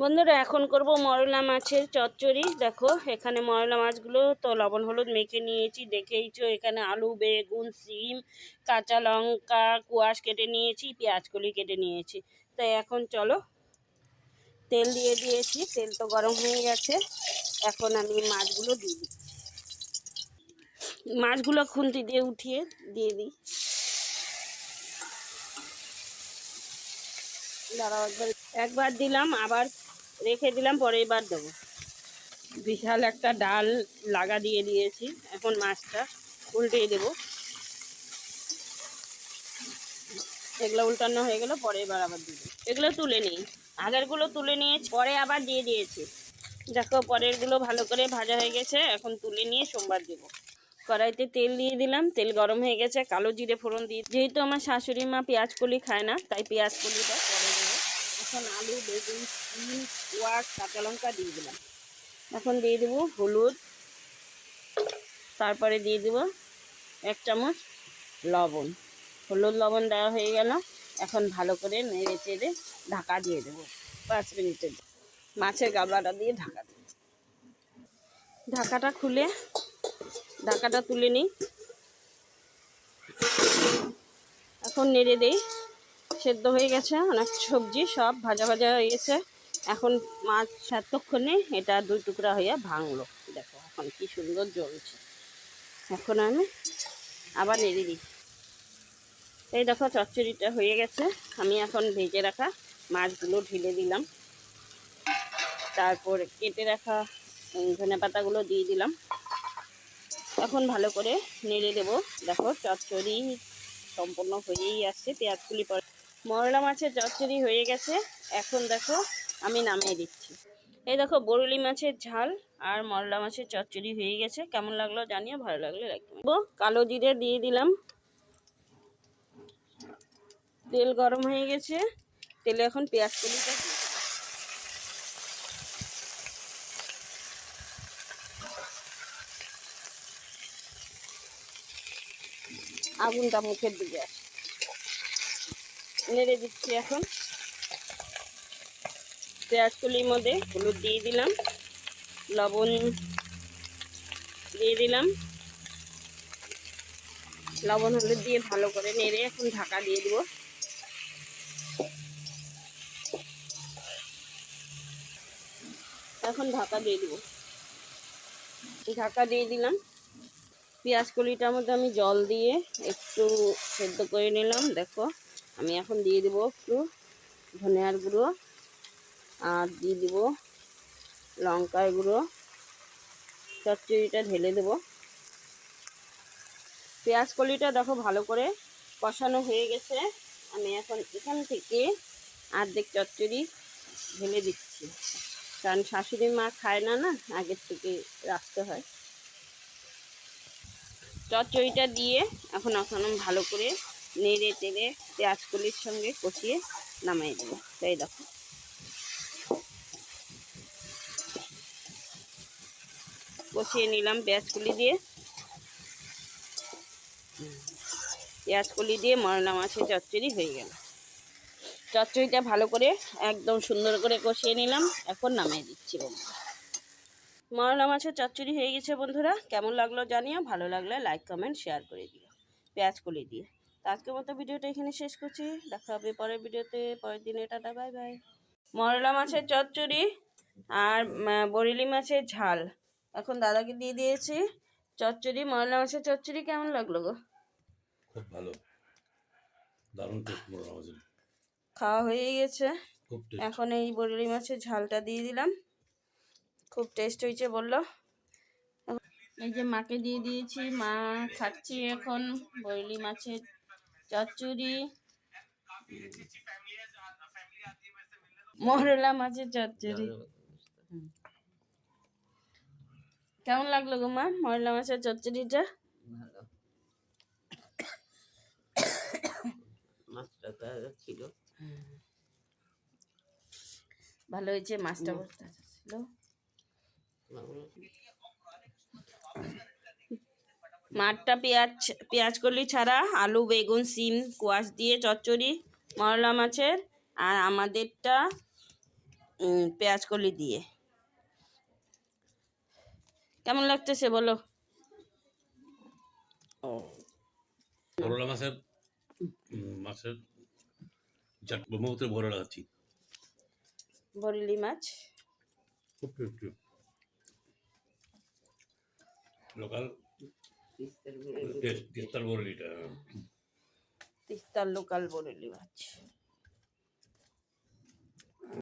বন্ধুরা, এখন করব মরলা মাছের চচ্চড়ি। দেখো, এখানে মরলা মাছগুলো তো লবণ হলুদ মেখে নিয়েছি, দেখেইছো, এখানে আলু, বেগুন, সিম, কাঁচা লঙ্কা, কুয়াশ কেটে নিয়েছি, পেঁয়াজ কলি কেটে নিয়েছি। তো এখন চলো, তেল দিয়ে দিয়েছি, তেল তো গরম হয়ে গেছে। এখন আমি মাছগুলো দিয়ে দিই মাছগুলো খুন্তি দিয়ে উঠিয়ে দিয়ে দিই। দাঁড়াও একবার। একবার দিলাম, আবার রেখে দিলাম পরের বার দেবো। বিশাল একটা ডাল লাগা দিয়ে দিয়েছি, এখন মাছটা উল্টে দেবো। এগুলো উল্টানো হয়ে গেল পরে এবার আবার দিব। এগুলো তুলে নিই। আগেরগুলো তুলে নিয়ে পরে আবার দিয়ে দিয়েছি। দেখো, পরেরগুলো ভালো করে ভাজা হয়ে গেছে, এখন তুলে নিয়ে সোমবার দেবো। কড়াইতে তেল দিয়ে দিলাম, তেল গরম হয়ে গেছে, কালো জিরে ফোড়ন দিয়ে যেহেতু আমার শাশুড়ি মা পেঁয়াজ কলি খায় না, তাই পেঁয়াজ কলিটা পরে এখন আলু, বেগুন সিম ওয়াশ কাঁচা লঙ্কা দিয়ে দিলাম। এখন দিয়ে দেবো হলুদ। তারপরে দিয়ে দেবো এক চামচ লবণ। হলুদ, লবণ দেওয়া হয়ে গেল। এখন ভালো করে নেড়ে চেড়ে ঢাকা দিয়ে দেবো। পাঁচ মিনিটের মাছের গাবলাটা দিয়ে ঢাকা দেবো। ঢাকাটা খুলে, ঢাকাটা তুলে নিই। এখন নেড়ে দেই। সেদ্ধ হয়ে গেছে, অনেক সবজি, সব ভাজা ভাজা হয়ে গেছে। এখন মাছ এতক্ষণে এটা দুই টুকরা হয়ে ভাঙলো। দেখো এখন কি সুন্দর জ্বলছে। এখন আমি আবার নেড়ে দিই। এই দেখো চচ্চড়িটা হয়ে গেছে। আমি এখন ভেজে রাখা মাছগুলো ঢেলে দিলাম। তারপর কেটে রাখা ধনে পাতাগুলো দিয়ে দিলাম। এখন ভালো করে নেড়ে দেবো। দেখো চচ্চড়ি সম্পূর্ণ হয়েই আসছে পেঁয়াজ কুলি পরে মরলা মাছের চচ্চড়ি হয়ে গেছে। এখন দেখো আমি নামিয়ে দিচ্ছি। এই দেখো, বরুলি মাছের ঝাল আর মরলা মাছের চচ্চড়ি হয়ে গেছে। কেমন লাগল জানিও, ভালো লাগলে রাখব কালো জিরে দিয়ে দিলাম। তেল গরম হয়ে গেছে। তেলে এখন পেঁয়াজ দিলাম। আগুনটা মুখের দিকে আসে। নেড়ে দিচ্ছি এখন। পেঁয়াজ কলির মধ্যে হলুদ দিয়ে দিলাম, লবণ দিয়ে দিলাম। লবণ হলুদ দিয়ে ভালো করে নেড়ে এখন ঢাকা দিয়ে দিব। এখন ঢাকা দিয়ে দিব। ঢাকা দিয়ে দিলাম। পেঁয়াজ কলিটার মধ্যে আমি জল দিয়ে একটু সেদ্ধ করে নিলাম, দেখো। আমি এখন দিয়ে দেবো একটু ধনিয়ার গুঁড়ো আর দিয়ে দিব লঙ্কার গুঁড়ো। চচ্চড়িটা ঢেলে দেব। পেঁয়াজ কলিটা দেখো ভালো করে কষানো হয়ে গেছে। আমি এখন এখান থেকে আর্ধেক চচ্চড়ি ঢেলে দিচ্ছি। কারণ শাশুড়ি মা খায় না না, আগের থেকে রাখতে হয়। চচ্চড়িটা দিয়ে এখন এখন ভালো করে নেড়ে টেড়ে পেঁয়াজ কলির সঙ্গে কষিয়ে নামাই দেবো। তাই দেখো। কষিয়ে নিলাম পেঁয়াজ কলি দিয়ে। পেঁয়াজ কলি দিয়ে মরলা মাছের চচ্চড়ি হয়ে গেল। চচ্চড়িটা ভালো করে একদম সুন্দর করে কষিয়ে নিলাম। এখন নামিয়ে দিচ্ছি বন্ধুরা। মরলা মাছের চচ্চড়ি হয়ে গেছে বন্ধুরা। কেমন লাগল জানিও। ভালো লাগলে লাইক কমেন্ট শেয়ার করে দিও। পেঁয়াজ কলি দিয়ে। তো আজকের মতো ভিডিওটা এখানে শেষ করছি। দেখা হবে পরের ভিডিওতে। পরের দিনে টাটা বাই বাই। মরলা মাছের চচ্চড়ি আর বরেলি মাছের ঝাল। এখন দাদাকে দিয়ে দিয়েছি চচ্চড়ি। মরলা মাছের চচ্চড়ি কেমন লাগল গো? খুব ভালো। দারুণ খাওয়া হয়ে গেছে। এখন এই বরেলি মাছের ঝালটা দিয়ে দিলাম। খুব টেস্ট হয়েছে বলল। এই যে মাকে দিয়ে দিয়েছি। মা খাচ্ছি এখন বরেলি মাছের চচ্চড়ি। মরলা মাছের চচ্চড়ি। কেমন লাগল গো মা মরলা মাছের চচ্চড়িটা? মাছটা ছিল। ভালো হয়েছে মাছটা? ছিল। মাঠটা পেঁয়াজ পেঁয়াজ কলি ছাড়া আলু বেগুন সিম কোয়াশ দিয়ে চচ্চড়ি মরলা মাছের আর আমাদেরটা উম, পেঁয়াজ কলি দিয়ে। কেমন লাগতেছে বলো? ও। করলা মাছের মাছের চাট বড় লাগাচ্ছি বরেলি মাছ? খুব লোকাল তিস্তার গুঁড়ো টেস্ট তিস্তার বড়লিটা তিস্তার লোকাল বরেলি মাছ